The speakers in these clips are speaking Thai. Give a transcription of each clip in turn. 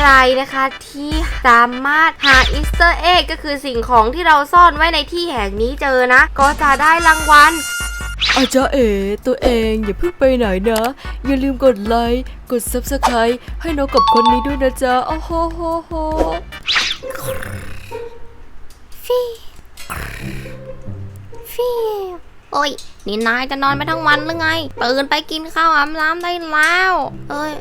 ใครนะคะที่สามารถหาอีสเตอร์เอ็กก็คือสิ่งของที่เราซ่อนไว้ในที่แห่งนี้เจอนะ ก็จะได้รางวัลอาจารย์เอ๋ตัวเองอย่าเพิ่งไปไหนนะ อย่าลืมกดไลค์กด subscribe ให้น้องกับคนนี้ด้วยนะจ๊ะโอ้โหโหโหฟีฟีโอ้ย นี่นายจะนอนไปทั้งวันหรือไง ตื่นไปกินข้าวอาบน้ำได้แล้ว เอ้ย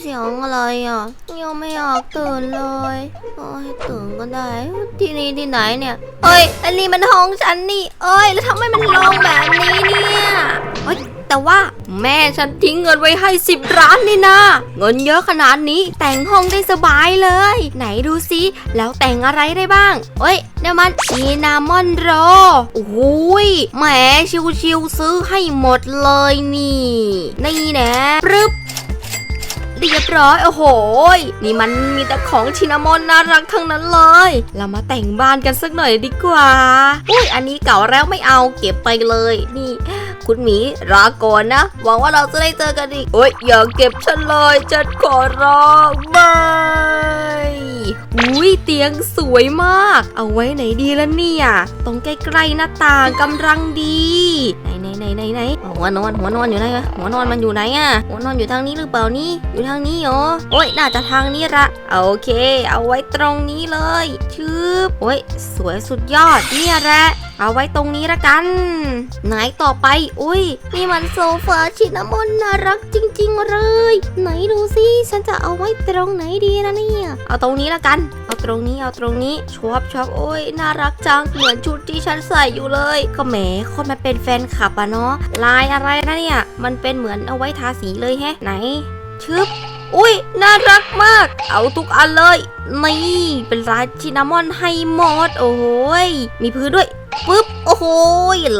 เสียงอะไรอะยังไม่อยากตื่นเลยโอ้ยตื่นก็ได้ที่นี่ที่ไหนเนี่ยเอ้ยอันนี้มันห้องฉันนี่เอ้ยแล้วทำไมมันลงแบบนี้เนี่ยเอ้ยแต่ว่าแม่ฉันทิ้งเงินไว้ให้สิบล้านนี่นะเงินเยอะขนาดนี้แต่งห้องได้สบายเลย ไหนดูซิแล้วแต่งอะไรได้บ้างเอ้ยเนี่ยมันชีนามอนโรโอ้ยแหมชิวๆซื้อให้หมดเลยนี่นี่แนะปึ๊บ ยบร้อย โอ้โห นี่มันมีแต่ของชินามอนน่ารักทั้งนั้นเลย เรามาแต่งบ้านกันสักหน่อยดีกว่า อุ้ยอันนี้เก่าแล้วไม่เอาเก็บไปเลย นี่ คุณหมีรอก่อนนะ หวังว่าเราจะได้เจอกันอีกโอ้ยอย่าเก็บฉันเลยฉันขอร้องไม่อุ้ยเตียงสวยมาก เอาไว้ไหนดีละเนี่ย ตรงใกล้ๆหน้าต่างกำลังดี ไหน ไหนไหนไหนหัวนอนหัวนอนอยู่ไหนวะหัวนอนมันอยู่ไหนอะหัวนอนอยู่ทางนี้หรือเปล่านี่อยู่ทางนี้เหรอโอ้ยน่าจะทางนี้ละโอเค เอาไว้ตรงนี้เลยชืบโอ้ยสวยสุดยอดเนี่ยแหละ เอาไว้ตรงนี้ละกัน ไหนต่อไป อุ้ยนี่มันโซฟาชินามอนน่ารักจริง ๆ เลย ไหนดูสิฉันจะเอาไว้ตรงไหนดีนะเนี่ย เอาตรงนี้ละกัน เอาตรงนี้เอาตรงนี้ชอบชอบโอ้ยน่ารักจังเหมือนชุดที่ฉันใส่อยู่เลย ก็แหมคนมาเป็นแฟนคลับอะเนาะลายอะไรนะเนี่ย มันเป็นเหมือนเอาไว้ทาสีเลยแฮะไหนชึบอุ้ยน่ารักมาก เอาทุกอันเลย นี่ เป็นลายชินามอนให้หมด โอ้ยมีพื้นด้วย ปึ๊บ โอ้โห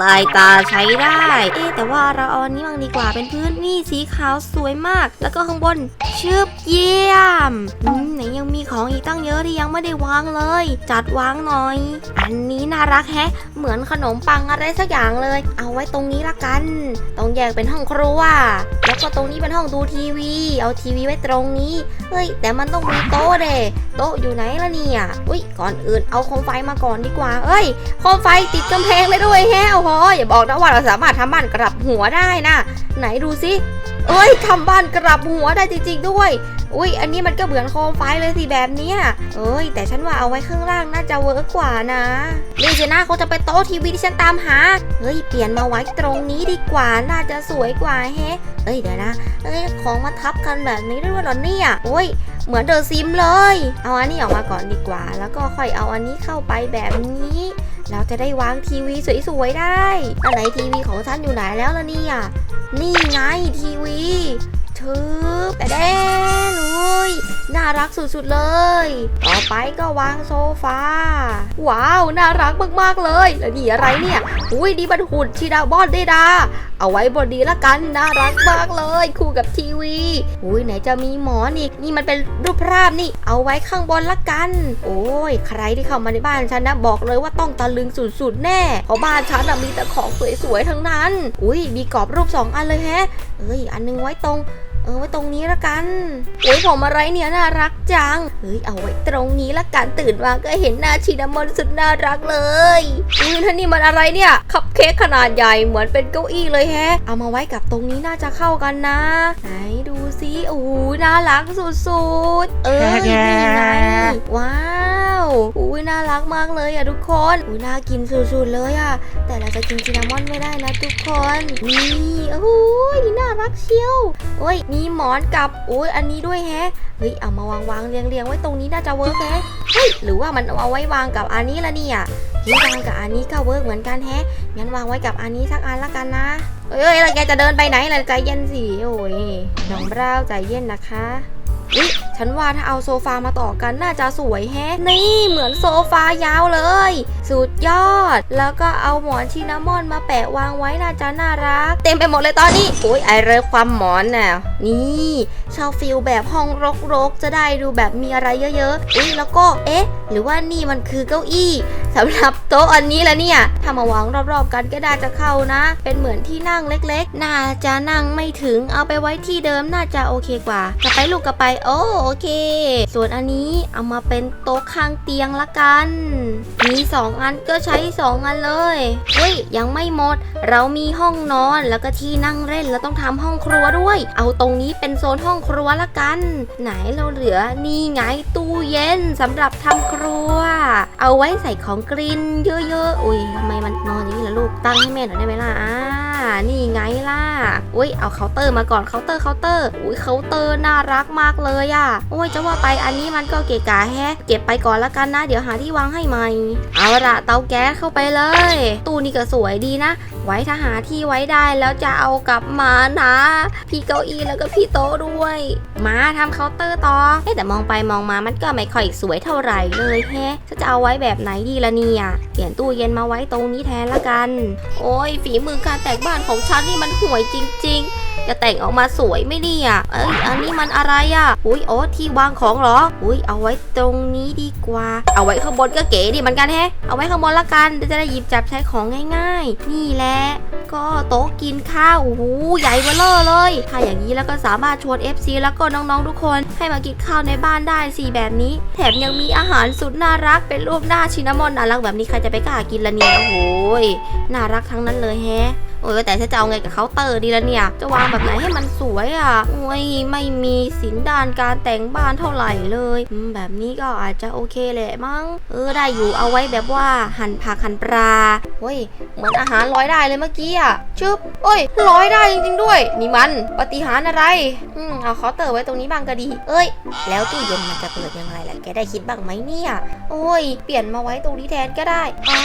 ลายตาใช้ได้ เอ๊แต่ว่าเราเอาอันนี้บ้างดีกว่าเป็นพื้นนี่สีขาวสวยมาก แล้วก็ข้างบน ชึบเยี่ยมอืมไหนยังมีของอีกตั้งเยอะที่ยังไม่ได้วางเลย จัดวางหน่อย อันนี้น่ารักแฮะ เหมือนขนมปังอะไรสักอย่างเลย เอาไว้ตรงนี้ละกัน ต้องแยกเป็นห้องครัว แล้วก็ตรงนี้เป็นห้องดูทีวี เอาทีวีไว้ตรงนี้ เฮ้ย แต่มันต้องมีโต๊ะเด้โต๊ะอยู่ไหนล่ะเนี่ย อุ้ย ก่อนอื่นเอาโคมไฟมาก่อนดีกว่า เอ้ย โคมไฟติดกำแพงเลยด้วยแฮะ โอ้โห อย่าบอกนะว่าเราสามารถทำบ้านกลับหัวได้นะ ไหนดูสิ เอ้ยทำบ้านกลับหัวได้จริงๆด้วยอุ้ยอันนี้มันก็เหมือนโคมไฟเลยสิแบบนี้เอ้ย แต่ฉันว่าเอาไว้ข้างล่างน่าจะเวิร์กกว่านะนี่สินะเขาจะไปโต๊ะทีวีที่ฉันตามหา เฮ้ย เปลี่ยนมาไว้ตรงนี้ดีกว่า น่าจะสวยกว่าแฮะเอ้ยเดี๋ยวนะเอ้ยของมาทับกันแบบนี้ด้วยเหรอเนี่ยโอ้ยเหมือนเดอะซิมเลย เอาอันนี้ออกมาก่อนดีกว่า แล้วก็ค่อยเอาอันนี้เข้าไปแบบนี้เราจะได้วางทีวีสวยๆได้อันไหนทีวีของฉันอยู่ไหนแล้วล่ะเนี่ย นี่ไงทีวี ชืบแต่แดนอุ้ยน่ารักสุดๆเลย ต่อไปก็วางโซฟา ว้าว น่ารักมากๆเลย แล้วนี่อะไรเนี่ย อุ้ยดีบันหุ่นชิดาบอนเดดา เอาไว้บนนี้ละกัน น่ารักมากเลย คู่กับทีวี อุ้ยไหนจะมีหมอนอีก นี่มันเป็นรูปภาพนี่ เอาไว้ข้างบนละกัน โอ้ย ใครที่เข้ามาในบ้านฉันนะบอกเลยว่าต้องตะลึงสุดๆแน่ เพราะบ้านฉันน่ะมีแต่ของสวยๆทั้งนั้น อุ้ยมีกรอบรูปสองอันเลยแฮะ เอ้ย อันนึงไว้ตรง เออไว้ตรงนี้ละกันโอ้ยผมอะไรเนี่ยน่ารักจัง เฮ้ยเอาไว้ตรงนี้ละกันตื่นมาก็เห็นหน้าชินามอนสุดน่ารักเลยอุ้ยท่านี่มันอะไรเนี่ยคัพเค้กขนาดใหญ่เหมือนเป็นเก้าอี้เลยแฮะ เอามาไว้กับตรงนี้น่าจะเข้ากันนะ ไหนดูสิโอ้โหน่ารักสุดๆ เออนี่ไงว้าวอุ้ยน่ารักมากเลยอะทุกคนอุ้ยน่ากินสุดๆเลยอะแต่เราจะกินชินามอนไม่ได้นะทุกคนนี่โอ้ยน่ารักเชียวโอ้ยมีหมอนกับโอ้ยอันนี้ด้วยแฮะเฮ้ยเอามาวางวางเรียงเรียงไว้ตรงนี้น่าจะเวิร์กแฮะเฮ้ยหรือว่ามันเอาไว้วางกับอันนี้ละเนี่ยนี่วางกับอันนี้ก็เวิร์กเหมือนกันแฮะงั้นวางไว้กับอันนี้สักอันละกันนะเอ้ยแล้วแกจะเดินไปไหนล่ะใจเย็นสิโอ้ยน้องเบ้าใจเย็นนะคะอุ๊ย ฉันว่าถ้าเอาโซฟามาต่อกันน่าจะสวยแฮะ นี่เหมือนโซฟายาวเลย สุดยอด แล้วก็เอาหมอนชินามอนมาแปะวางไว้น่าจะน่ารัก เต็มไปหมดเลยตอนนี้โอ้ยไอเลิฟความหมอนน่ะนี่ชอบฟิลแบบห้องรกๆ จะได้ดูแบบมีอะไรเยอะๆอุ้ยแล้วก็เอ๊ะ หรือว่านี่มันคือเก้าอี้สำหรับโต๊ะอันนี้และเนี่ยถ้ามาวางรอบๆกันก็น่าจะเข้านะ เป็นเหมือนที่นั่งเล็กๆ น่าจะนั่งไม่ถึงเอาไปไว้ที่เดิมน่าจะโอเคกว่าจะไปลูกกระไปโอ้โอเค ส่วนอันนี้เอามาเป็นโต๊ะข้างเตียงละกัน มีสองอันก็ใช้สองอันเลย เฮ้ย ยังไม่หมด เรามีห้องนอนแล้วก็ที่นั่งเล่นแล้วต้องทำห้องครัวด้วย เอาตรงนี้เป็นโซนห้องครัวละกัน ไหนเราเหลือนี่ไงตู้เย็นสำหรับทำครัว เอาไว้ใส่ของกรินเยอะๆ อุ้ยทำไมมันนอนอย่างนี้ล่ะลูกตั้งให้แม่หน่อยได้ไหมล่ะอ่า นี่ไงล่ะอุ้ยเอาเคาน์เตอร์มาก่อนเคาน์เตอร์เคาน์เตอร์อุ้ยเคาน์เตอร์น่ารักมากเลยอะโอ้ยจะว่าไปอันนี้มันก็เกะกะแฮะ เก็บไปก่อนละกันนะ เดี๋ยวหาที่วางให้ใหม่ เอาละเตาแก๊สเข้าไปเลย ตู้นี้ก็สวยดีนะ ไว้ถ้าหาที่ไว้ได้แล้วจะเอากลับมานะ พี่เก้าอี้แล้วก็พี่โต๊ะด้วย มาทำเคาน์เตอร์ต่อเอ๊ะแต่มองไปมองมามันก็ไม่ค่อยสวยเท่าไหร่เลยแฮะจะเอาไว้แบบไหนดีละเนี่ยเปลี่ยนตู้เย็นมาไว้ตรงนี้แทนละกัน โอ้ยฝีมือการแต่งบ้านของฉันนี่มันห่วยจริง ๆ จะแต่งออกมาสวยไหมเนี่ยเอ้ยอันนี้มันอะไรอะอุ้ยโอ้ที่วางของเหรอ อุ้ยเอาไว้ตรงนี้ดีกว่า เอาไว้ข้างบนก็เก๋ดีเหมือนกันแฮะเอาไว้ข้างบนละกันจะได้หยิบจับใช้ของง่าย ๆ นี่แหละก็โต๊ะกินข้าวโอ้โหใหญ่เบ้อเร่อเลย ถ้าอย่างนี้แล้วก็สามารถชวน FC แล้วก็น้องๆทุกคน ให้มากินข้าวในบ้านได้สิแบบนี้ แถมยังมีอาหารสุดน่ารักเป็นรูปหน้าชินามอนน่ารักแบบนี้ใครจะไปกล้ากินละเนี่ยโอ้โหยน่ารักทั้งนั้นเลยแฮะ โอ้ยแต่ฉันจะเอาไงกับเคาน์เตอร์ดีละเนี่ย จะวางแบบไหนให้มันสวยอะ โอ้ยไม่มีสินด้านการแต่งบ้านเท่าไหร่เลยแบบนี้ก็อาจจะโอเคแหละมั้ง เออได้อยู่เอาไว้แบบว่าหั่นผักหั่นปลาเฮ้ยเหมือนอาหารลอยได้เลยเมื่อกี้อะชึบโอ้ยลอยได้จริงๆด้วย นี่มันปฏิหารอะไรอืมเอาเคาน์เตอร์ไว้ตรงนี้บ้างก็ดี เอ้ย แล้วตู้เย็นมันจะเปิดยังไงล่ะแกได้คิดบ้างไหมเนี่ย โอ้ย เปลี่ยนมาไว้ตรงนี้แทนก็ได้อ่า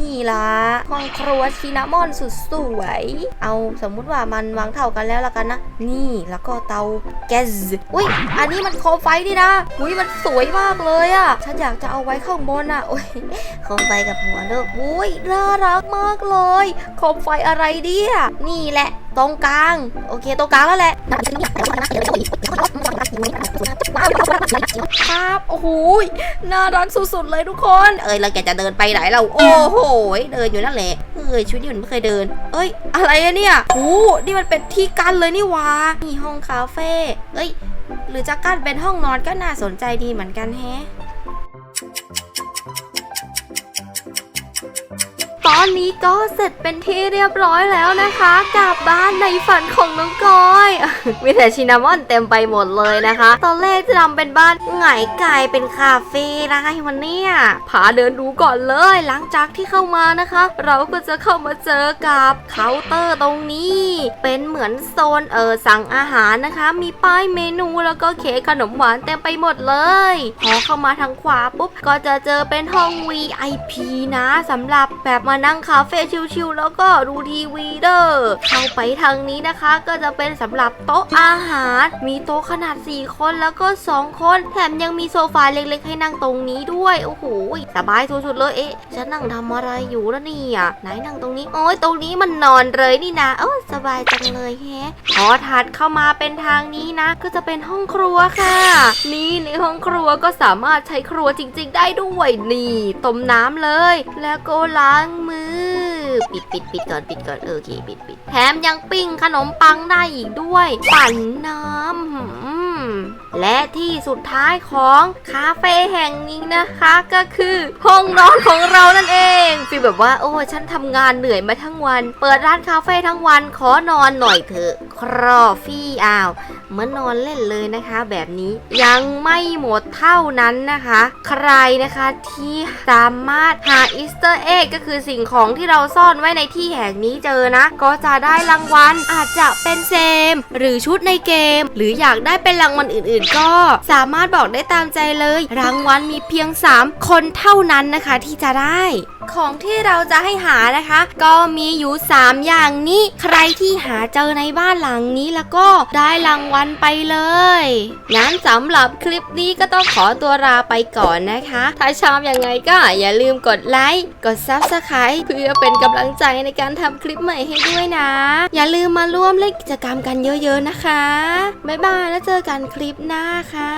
นี่ละห้องครัวชินามอนสุดสวย เอาสมมุติว่ามันวางเท่ากันแล้วละกันนะ นี่แล้วก็เตาแก๊สอุ้ยอันนี้มันโคมไฟนี่นะอุ้ยมันสวยมากเลยอะฉันอยากจะเอาไว้ข้างบนอะโอ้ยโคมไฟกับหัวเลิกอุ้ยน่ารักมากเลยโคมไฟอะไรเนี่ยนี่แหละตรงกลาง โอเคตรงกลางแล้วแหละครับโอ้โหยน่ารักสุดๆเลยทุกคน เอ้ยแล้วแกจะเดินไปไหนเราโอ้โหยเดินอยู่นั่นแหละ เคยชีวิตนี้มันไม่เคยเดิน เอ้ย อะไรอะเนี่ยโอ้นี่มันเป็นที่กั้นเลยนี่วะนี่ห้องคาเฟ่เอ้ย หรือจะกั้นเป็นห้องนอนก็น่าสนใจดีเหมือนกันแฮะ อนนี้ก็เสร็จเป็นที่เรียบร้อยแล้วนะคะกับบ้านในฝันของน้องกอยมีแต่ชินามอนเต็มไปหมดเลยนะคะ ตอนแรกจะทำเป็นบ้านไงกลายเป็นคาเฟ่นะคะวันเนี้ยพาเดินดูก่อนเลย หลังจากที่เข้ามานะคะ เราก็จะเข้ามาเจอกับเคาน์เตอร์ตรงนี้ เป็นเหมือนโซนเออสั่งอาหารนะคะ มีป้ายเมนูแล้วก็เค้กขนมหวานเต็มไปหมดเลยพอเข้ามาทางขวาปุ๊บก็จะเจอเป็นห้อง VIP นะสำหรับแบบมานั่งคาเฟ่ชิลๆแล้วก็ดูทีวีเด้อเข้าไปทางนี้นะคะก็จะเป็นสำหรับโต๊ะอาหาร มีโต๊ะขนาด 4 คนแล้วก็ 2 คน แถมยังมีโซฟาเล็กๆ ให้นั่งตรงนี้ด้วยโอ้โหสบายสุดๆเลยเอ๊ะฉันนั่งทำอะไรอยู่แล้วเนี่ยไหนนั่งตรงนี้โอ้ยตรงนี้มันนอนเลยนี่นะเออสบายจังเลยแฮะพอถัดเข้ามาเป็นทางนี้นะ ก็จะเป็นห้องครัวค่ะ นี่ในห้องครัวก็สามารถใช้ครัวจริง ๆ ได้ด้วยนี่ต้มน้ำเลย แล้วก็ล้างมือ ปิดปิดปิดก่อนปิดก่อนเออโอเคปิดปิดแถมยังปิ้งขนมปังได้อีกด้วย ปั่นน้ำและที่สุดท้ายของคาเฟ่แห่งนี้นะคะ ก็คือห้องนอนของเรานั่นเองฟีลแบบว่าโอ้ฉันทำงานเหนื่อยมาทั้งวัน เปิดร้านคาเฟ่ทั้งวันขอนอนหน่อยเถอะครอฟี่อ้าวเหมือนนอนเล่นเลยนะคะ แบบนี้ยังไม่หมดเท่านั้นนะคะ ใครนะคะที่สามารถหาอีสเตอร์เอ็กก็คือสิ่งของที่เราซ่อนไว้ในที่แห่งนี้เจอนะ ก็จะได้รางวัลอาจจะเป็นเซม หรือชุดในเกม หรืออยากได้เป็นรางวัลอื่นๆ ก็สามารถบอกได้ตามใจเลย รางวัลมีเพียง 3 คนเท่านั้นนะคะที่จะได้ ของที่เราจะให้หานะคะ ก็มีอยู่ 3 อย่างนี้ ใครที่หาเจอในบ้านหลังนี้แล้วก็ได้รางวัลไปเลยงั้นสำหรับคลิปนี้ก็ต้องขอตัวลาไปก่อนนะคะ ถ้าชอบยังไงก็อย่าลืมกดไลค์ กด Subscribe เพื่อเป็นกำลังใจในการทำคลิปใหม่ให้ด้วยนะ อย่าลืมมาร่วมเล่นกิจกรรมกันเยอะๆนะคะ บ๊ายบายแล้วเจอกันคลิปหน้าค่ะ